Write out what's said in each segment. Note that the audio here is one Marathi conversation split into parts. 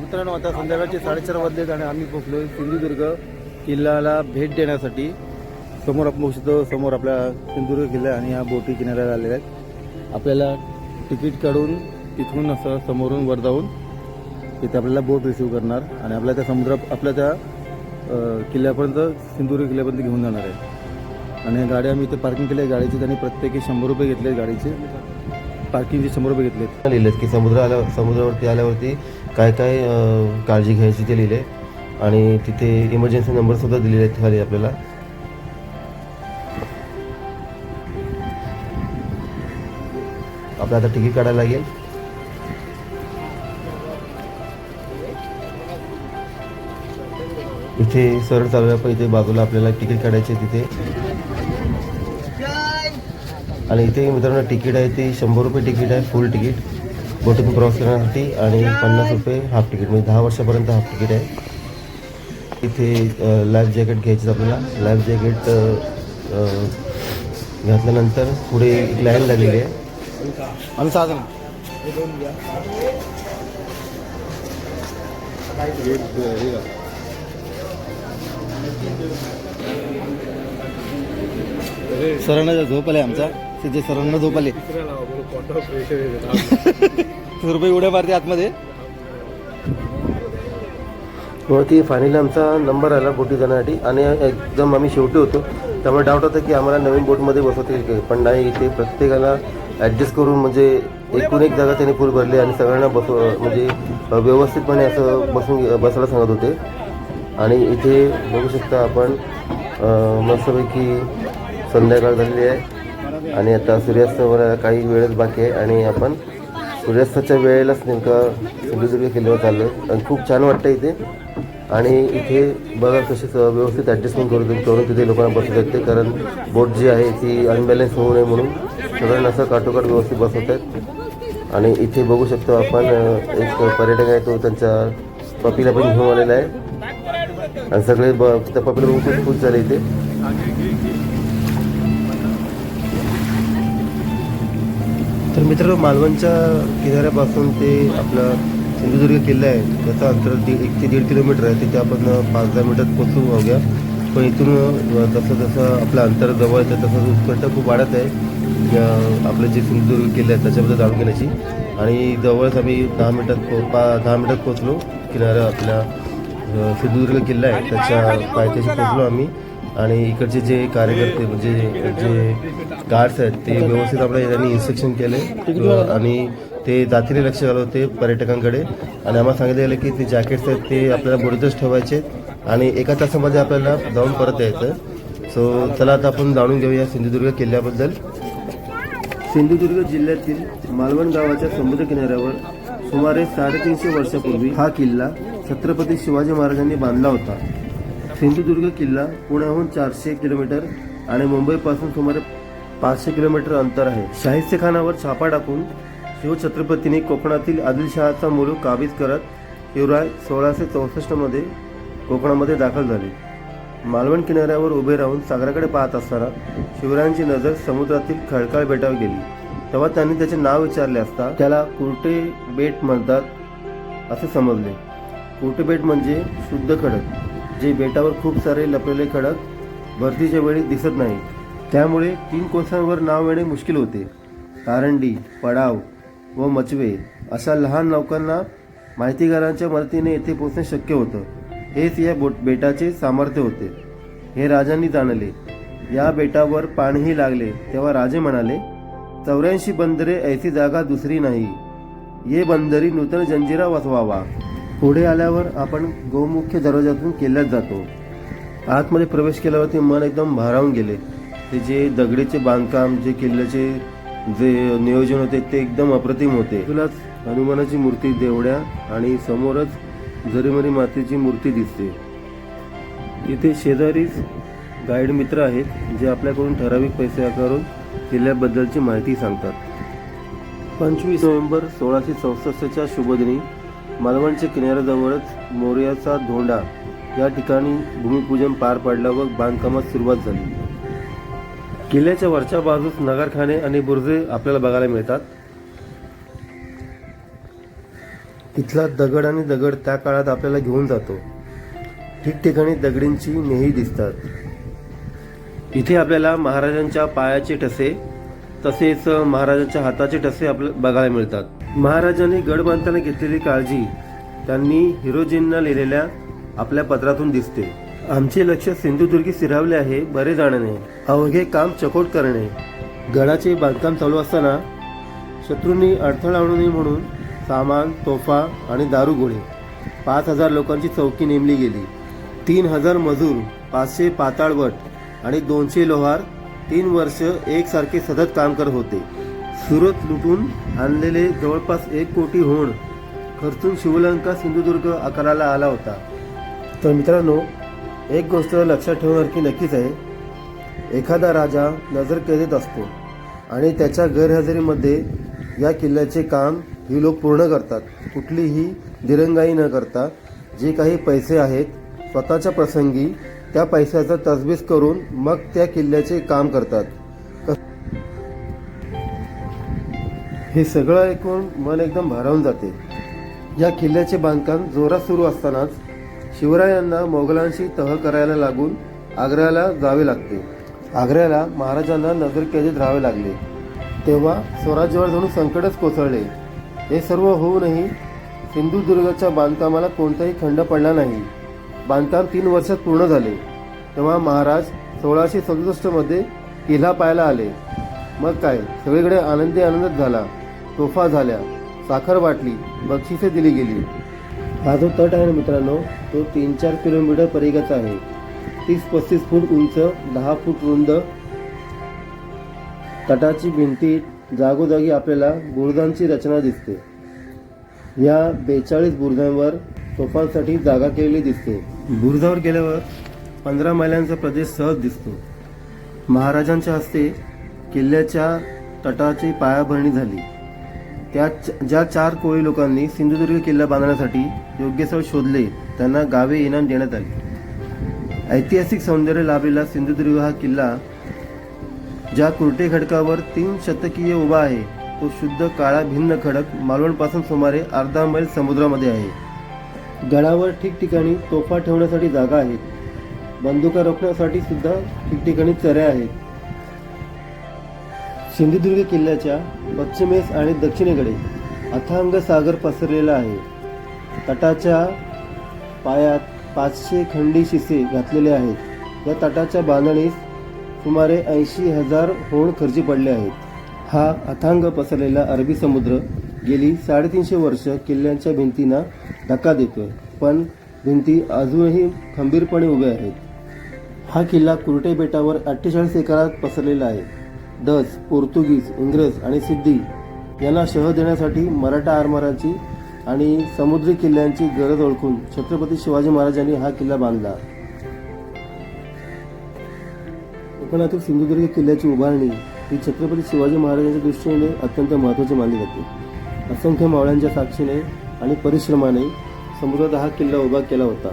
मित्रांनो आता संध्याकाळचे साडेचार वाजलेत आणि आम्ही पोहोचलो सिंधुदुर्ग किल्ल्याला भेट देण्यासाठी. समोर आपण बघू शकतो समोर आपल्या सिंधुदुर्ग किल्ला आणि ह्या बोटी किनाऱ्याला आलेल्या आहेत. आपल्याला तिकीट काढून तिथून असं समोरून वर जाऊन तिथे आपल्याला बोट रिसिव्ह करणार आणि आपल्या त्या समुद्र आपल्या त्या किल्ल्यापर्यंत सिंधुदुर्ग किल्ल्यापर्यंत घेऊन जाणार आहे. आणि गाड्या आम्ही इथे पार्किंग केली आहे. गाडीची त्यांनी प्रत्येकी शंभर रुपये घेतले गाडीचे. पार्किंगचे समोर बघितले लिहिलेत की समुद्र आल्या समुद्रावरती आल्यावरती काय काय अं, काळजी घ्यायची ते लिहिले. आणि तिथे इमर्जन्सी नंबर सुद्धा दिलेले आहेत खाली आपल्याला. आपल्याला आता तिकीट काढायला लागेल. इथे सरळ चालूया पण इथे बाजूला आपल्याला तिकीट काढायचे तिथे. आणि इथे मित्रांनो तिकीट आहे ती शंभर रुपये तिकीट आहे फुल तिकीट. बोटीतून प्रवास करण्यासाठी आणि पन्नास रुपये हाफ तिकीट म्हणजे दहा वर्षापर्यंत हाफ तिकीट आहे. इथे लाईफ जॅकेट घ्यायचं आपल्याला. लाईफ जॅकेट घातल्यानंतर पुढे एक लाईन लागलेली आहे. आम्ही सहा जण. सरांना झोप आले आमचा. तिथे सरांना झोप आले रुपये उड्या मारते आतमध्ये. वरती फायनली आमचा नंबर आला बोटी जाण्यासाठी आणि एकदम आम्ही शेवटी होतो. त्यामुळे डाऊट होता की आम्हाला नवीन बोटमध्ये बसवतील पण नाही इथे प्रत्येकाला ॲडजस्ट करून म्हणजे एकूण एक जागा त्यांनी फुल भरली आणि सगळ्यांना बसव म्हणजे व्यवस्थितपणे असं बसून बसायला सांगत होते. आणि इथे बघू शकता आपण मस्तपैकी संध्याकाळ झालेली आहे. आणि आता सूर्यास्त काही वेळच बाकी आहे आणि आपण सूर्यास्ताच्या वेळेलाच नेमकं सिंधुदुर्ग किल्ल्यावर चाललो आहे आणि खूप छान वाटतं इथे. आणि इथे बघा कसे व्यवस्थित ॲडजस्टमेंट करून करून तिथे लोकांना बसू शकते. कारण बोट जी आहे ती अनबॅलन्स होऊ नये म्हणून सगळ्यांना असं काटोकाट व्यवस्थित बसवत आहेत. आणि इथे बघू शकतो आपण एक पर्यटक आहे तो त्यांच्या पपीला पण घेऊन आलेला आहे. आणि सगळे ब त्या पपीला बघून खूप खुश झाले इथे. मित्र मित्रांनो मालवणच्या किनाऱ्यापासून ते आपला सिंधुदुर्ग किल्ला आहे. त्याचं अंतर दीड एक ते दीड किलोमीटर आहे. तिथे आपण पाच दहा मिनिटात पोचू अवघ्या पण इथून जसं जसं आपलं अंतर जवळ येतं तसं उत्कंठ खूप वाढत आहे. आपलं जे सिंधुदुर्ग किल्ला आहे त्याच्याबद्दल जाणून घेण्याची. आणि जवळच आम्ही दहा मिनिटात पो पा दहा मिनिटात पोचलो. किनारा आपल्या सिंधुदुर्ग किल्ला आहे. त्याच्या पायथ्याशी पोचलो आम्ही. आणि इकडचे जे कार्यकर्ते म्हणजे जे गार्ड्स आहेत ते व्यवस्थित आपल्या त्यांनी इन्स्ट्रक्शन केले. आणि ते जातीने लक्ष घालत होते पर्यटकांकडे. आणि आम्हाला सांगितलं गेलं की ते जॅकेट्स आहेत ते आपल्याला बोटीतच ठेवायचे आणि एका तासामध्ये आपल्याला जाऊन परत यायचं सो चला आता आपण जाणून घेऊया सिंधुदुर्ग किल्ल्याबद्दल. सिंधुदुर्ग जिल्ह्यातील मालवण गावाच्या समुद्र किनाऱ्यावर सुमारे साडेतीनशे वर्षापूर्वी हा किल्ला छत्रपती शिवाजी महाराजांनी बांधला होता. सिंधुदुर्ग किल्ला पुण्याहून चारशे किलोमीटर आणि मुंबईपासून सुमारे पाचशे किलोमीटर अंतर आहे. शाहिस्ते खानावर छापा टाकून शिवछत्रपतीने कोकणातील आदिलशहाचा मुलूक काबीज करत शिवराय सोळाशे चौसष्टमध्ये कोकणामध्ये दाखल झाले. मालवण किनाऱ्यावर उभे राहून सागराकडे पाहत असताना शिवरायांची नजर समुद्रातील खळकाळ बेटावर गेली. तेव्हा त्यांनी त्याचे नाव विचारले असता त्याला कुर्टे बेट म्हणतात असे समजले. कुर्टे बेट म्हणजे शुद्ध खडक. जे बेटावर खूप सारे लपलेले खडक भरतीच्या वेळी दिसत नाही. त्यामुळे तीन कोसांवर नाव येणे मुश्किल होते. कारंडी पडाव व मचवे अशा लहान नौकांना माहितीगारांच्या मदतीने येथे पोचणे शक्य होतं. हेच या बोट बेटाचे सामर्थ्य होते. हे राजांनी जाणले. या बेटावर पाणीही लागले. तेव्हा राजे म्हणाले चौऱ्याऐंशी बंदरे ऐसी जागा दुसरी नाही. ये बंदरी नूतन जंजिरा वसवावा. पुढे आल्यावर आपण गोमुख्य दरवाजातून किल्ल्यात जातो. आतमध्ये प्रवेश केल्यावरती मन एकदम भारावून गेले. ते जे दगडीचे बांधकाम जे किल्ल्याचे जे नियोजन होते ते एकदम अप्रतिम होते. तुलाच हनुमानाची मूर्ती देवड्या आणि समोरच जरीमरी मातेची मूर्ती दिसते. इथे शेजारीच गाईड मित्र आहेत जे आपल्याकडून ठराविक पैसे आकारून किल्ल्याबद्दलची माहिती सांगतात. पंचवीस. नोव्हेंबर सोळाशे चौसष्टच्या शुभदिनी मालवणच्या किनाऱ्याजवळच मोर्याचा धोंडा या ठिकाणी भूमिपूजन पार पाडलं व बांधकामात सुरुवात झाली. किल्ल्याच्या वरच्या बाजूस नगरखाने आणि बुर्जे आपल्याला बघायला मिळतात. तिथला दगड आणि दगड त्या काळात आपल्याला घेऊन जातो. ठिकठिकाणी दगडींची नेही दिसतात. इथे आपल्याला महाराजांच्या पायाचे ठसे तसेच महाराजांच्या हाताचे ठसे आपल्याला बघायला मिळतात. महाराजांनी गड बांधताना घेतलेली काळजी त्यांनी हिरोजींना लिहिलेल्या आपल्या पत्रातून दिसते. आमचे लक्ष सिंधुदुर्गी स्थिरावले आहे बरे जाणणे. अवघे काम चकोट करणे. गडाचे बांधकाम चालू असताना शत्रूंनी अडथळा आणू नये म्हणून सामान तोफा आणि दारुगोळे पाच हजार लोकांची चौकी नेमली गेली. तीन हजार मजूर पाचशे पाताळवट आणि दोनशे लोहार तीन वर्ष एकसारखे सतत काम करत होते. सुरत लुटून आणलेले जवळपास एक कोटी होण खर्चून शिवलंका सिंधुदुर्ग आकाराला आला होता. तर मित्रांनो एक गोष्ट लक्षात ठेवण्यासारखी नक्कीच आहे एखादा राजा नजरकैदेत असतो आणि त्याच्या गैरहजेरीमध्ये या किल्ल्याचे काम ही लोक पूर्ण करतात. कुठलीही दिरंगाई न करता जे काही पैसे आहेत स्वतःच्या प्रसंगी त्या पैशाचा तजबीज करून मग त्या किल्ल्याचे काम करतात. हे सगळं ऐकून मन एकदम भारावून जाते. या किल्ल्याचे बांधकाम जोरात सुरू असतानाच शिवरायांना मोगलांशी तह करायला लागून आग्र्याला जावे लागते. आग्र्याला महाराजांना नजरकैदेत राहावे लागले. तेव्हा स्वराज्यावर जणू संकटच कोसळले. हे सर्व होऊनही सिंधुदुर्गाच्या बांधकामाला कोणताही खंड पडला नाही. बांधकाम तीन वर्षात पूर्ण झाले. तेव्हा महाराज सोळाशे सदुसष्टमध्ये किल्ला पाहायला आले. मग काय? सगळीकडे आनंदी आनंदच झाला. तोफा झाल्या. साखर वाटली बक्षिसे दिली गेली. हा जो तट आहे ना मित्रांनो तो तीन चार किलोमीटर परिघाचा आहे. तीस पस्तीस फूट उंच दहा फूट रुंद. तटाची भिंती जागोजागी आपल्याला बुरुजांची रचना दिसते. या बेचाळीस बुरुजांवर तोफांसाठी जागा केलेली दिसते. बुरुजावर गेल्यावर पंधरा मैलांचा प्रदेश सहज दिसतो. महाराजांच्या हस्ते किल्ल्याच्या तटाची पायाभरणी झाली. त्या ज्या चार कोळी लोकांनी सिंधुदुर्ग किल्ला बांधण्यासाठी योग्य स्थळ शोधले त्यांना गावे इनाम देण्यात आली. ऐतिहासिक सौंदर्य लाभलेला सिंधुदुर्ग हा किल्ला ज्या कुरटे खडकावर तीन शतकीय उभा आहे तो शुद्ध काळा भिन्न खडक मालवणपासून सुमारे अर्धा मैल समुद्रामध्ये आहे. गडावर ठिकठिकाणी तोफा ठेवण्यासाठी जागा आहेत बंदुका रोखण्यासाठी सुद्धा ठिकठिकाणी चऱ्या आहेत. सिंधुदुर्ग किल्ल्याच्या पश्चिमेस आणि दक्षिणेकडे अथांग सागर पसरलेला आहे. तटाच्या पायात पाचशे खंडी शिसे घातलेले आहेत. या तटाच्या बांधणीस सुमारे ऐंशी हजार होण खर्ची पडले आहेत. हा अथांग पसरलेला अरबी समुद्र गेली साडेतीनशे वर्ष किल्ल्यांच्या भिंतींना धक्का देतोय पण भिंती अजूनही खंबीरपणे उभ्या आहेत. हा किल्ला कुर्टे बेटावर अठ्ठेचाळीस एकरात पसरलेला आहे. डच पोर्तुगीज इंग्रज आणि सिद्धी यांना शह देण्यासाठी मराठा आरमाराची आणि समुद्री किल्ल्यांची गरज ओळखून छत्रपती शिवाजी महाराजांनी हा किल्ला बांधला. कोकणातील सिंधुदुर्ग किल्ल्याची उभारणी ही छत्रपती शिवाजी महाराजांच्या दृष्टीने अत्यंत महत्त्वाची मानली जाते. असंख्य मावळ्यांच्या साक्षीने आणि परिश्रमाने समुद्रात हा किल्ला उभा केला होता.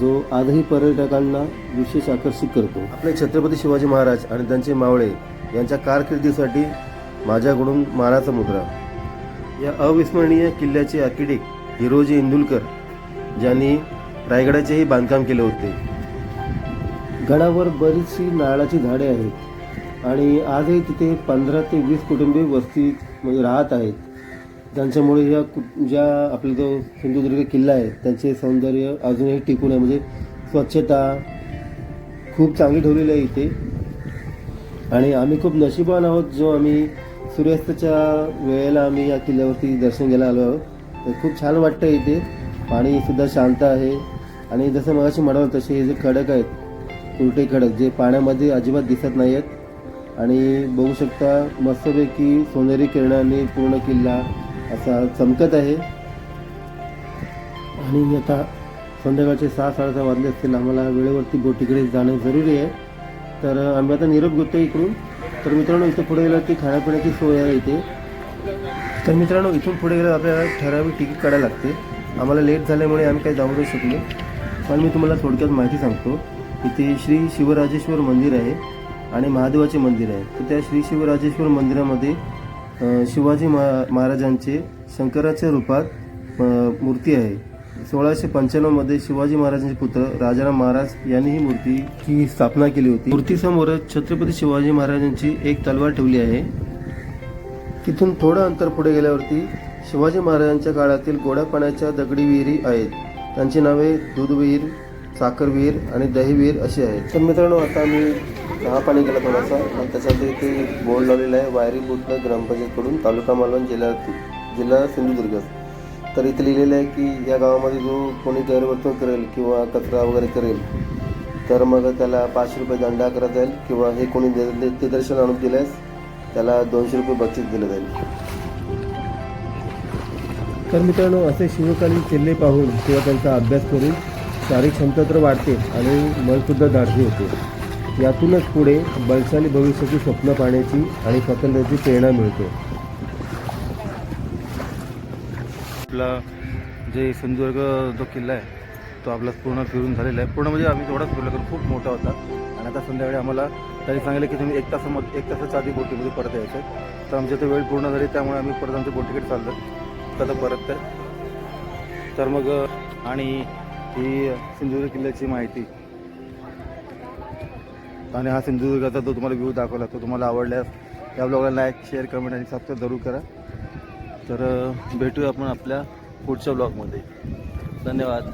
जो आजही पर्यटकांना विशेष आकर्षित करतो. आपले छत्रपती शिवाजी महाराज आणि त्यांचे मावळे यांच्या कारकिर्दीसाठी माझ्याकडून मानाचा मुद्रा. या अविस्मरणीय किल्ल्याचे आर्किटेक्ट हिरोजी इंदुलकर ज्यांनी रायगडाचेही बांधकाम केले होते. गडावर बरीचशी नारळाची झाडे आहेत आणि आजही तिथे पंधरा ते वीस कुटुंबे वस्ती म्हणजे राहत आहेत. ज्यांच्यामुळे या कु ज्या आपला जो सिंधुदुर्ग किल्ला आहे त्याचे सौंदर्य अजूनही टिकून आहे. म्हणजे स्वच्छता खूप चांगली ठेवलेली आहे इथे. आणि आम्ही खूप नशिबान आहोत जो आम्ही सूर्यास्ताच्या वेळेला आम्ही या किल्ल्यावरती दर्शन घ्यायला आलो आहोत. तर खूप छान वाटतं इथे. पाणीसुद्धा शांत आहे. आणि जसं मगाशी म्हणाल तसे हे जे खडक आहेत उलटे खडक जे पाण्यामध्ये अजिबात दिसत नाही आहेत आणि बघू शकता मस्तपैकी सोनेरी किरणांनी पूर्ण किल्ला असा चमकत आहे. आणि आता संध्याकाळचे सहा साडेसहा वाजले असतील. आम्हाला वेळेवरती बोटीकडे जाणं जरुरी आहे. तर आम्ही आता निरोप घेतो इकडून. तर मित्रांनो इथं पुढे गेलं की खाण्यापिण्याची सोय आहे इथे. तर मित्रांनो इथून पुढे गेलं आपल्याला ठराविक तिकीट काढायला लागते. आम्हाला लेट झाल्यामुळे आम्ही काही जाऊ नाही शकलो. पण मी तुम्हाला थोडक्यात माहिती सांगतो. इथे श्री शिवराजेश्वर मंदिर आहे आणि महादेवाचे मंदिर आहे. तर त्या श्री शिवराजेश्वर मंदिरामध्ये शिवाजी महा महाराजांचे शंकराच्या रूपात मूर्ती आहे. सोळाशे पंच्याण्णवमध्ये शिवाजी महाराजांचे पुत्र राजाराम महाराज यांनी ही मूर्तीची स्थापना केली होती. मूर्तीसमोर छत्रपती शिवाजी महाराजांची एक तलवार ठेवली आहे. तिथून थोडं अंतर पुढे गेल्यावरती शिवाजी महाराजांच्या काळातील गोड्या पाण्याच्या दगडी विहिरी आहेत. त्यांची नावे दूधवीर साखरवीर आणि दहीवीर अशी आहेत. तर मित्रांनो आता मी चहा पाणी केला थोडासा. आणि त्याच्यानंतर इथे बोर्ड लावलेला आहे. वायरी बुथनं ग्रामपंचायतकडून तालुका मालवण जिल्हा जिल्हा सिंधुदुर्ग. तर इथे लिहिलेलं आहे की या गावामध्ये जो कोणी गैरवर्तन करेल किंवा कचरा वगैरे करेल तर मग त्याला पाचशे रुपये दंड करत जाईल किंवा हे कोणी दे- निदर्शन आणून दिल्यास त्याला दोनशे रुपये बक्षीस दिलं जाईल. तर मित्रांनो असे शिवकालीन किल्ले पाहून किंवा त्यांचा अभ्यास करून शारीरिक क्षमता तर वाढते आणि मनसुद्धा धाडसी होते. यातूनच पुढे बलशाली भविष्याची स्वप्न पाहण्याची आणि स्वातंत्र्याची प्रेरणा मिळते. आपला जे सिंधुदुर्ग जो किल्ला आहे तो आपला पूर्ण फिरून झालेला आहे. पूर्ण म्हणजे आम्ही तेवढाच फिरलो कारण खूप मोठा होता. आणि आता संध्याकाळी आम्हाला त्यांनी सांगितलं की तुम्ही एक तासामध्ये एक तासाच्या आधी बोटीमध्ये परत यायचं आहे. तर आमच्या तर वेळ पूर्ण झाली त्यामुळे आम्ही परत आमचं बोटीकडे तिकीट चाललं तर परत आहे. तर मग आणि ही सिंधुदुर्ग किल्ल्याची माहिती आणि हा सिंधुदुर्गाचा जो तुम्हाला व्ह्यू दाखवला तो तुम्हाला आवडल्यास या ब्लॉगला लाईक शेअर कमेंट आणि सबस्क्राईब जरूर करा. तर भेटूया आपण आपल्या पुढच्या ब्लॉगमध्ये धन्यवाद.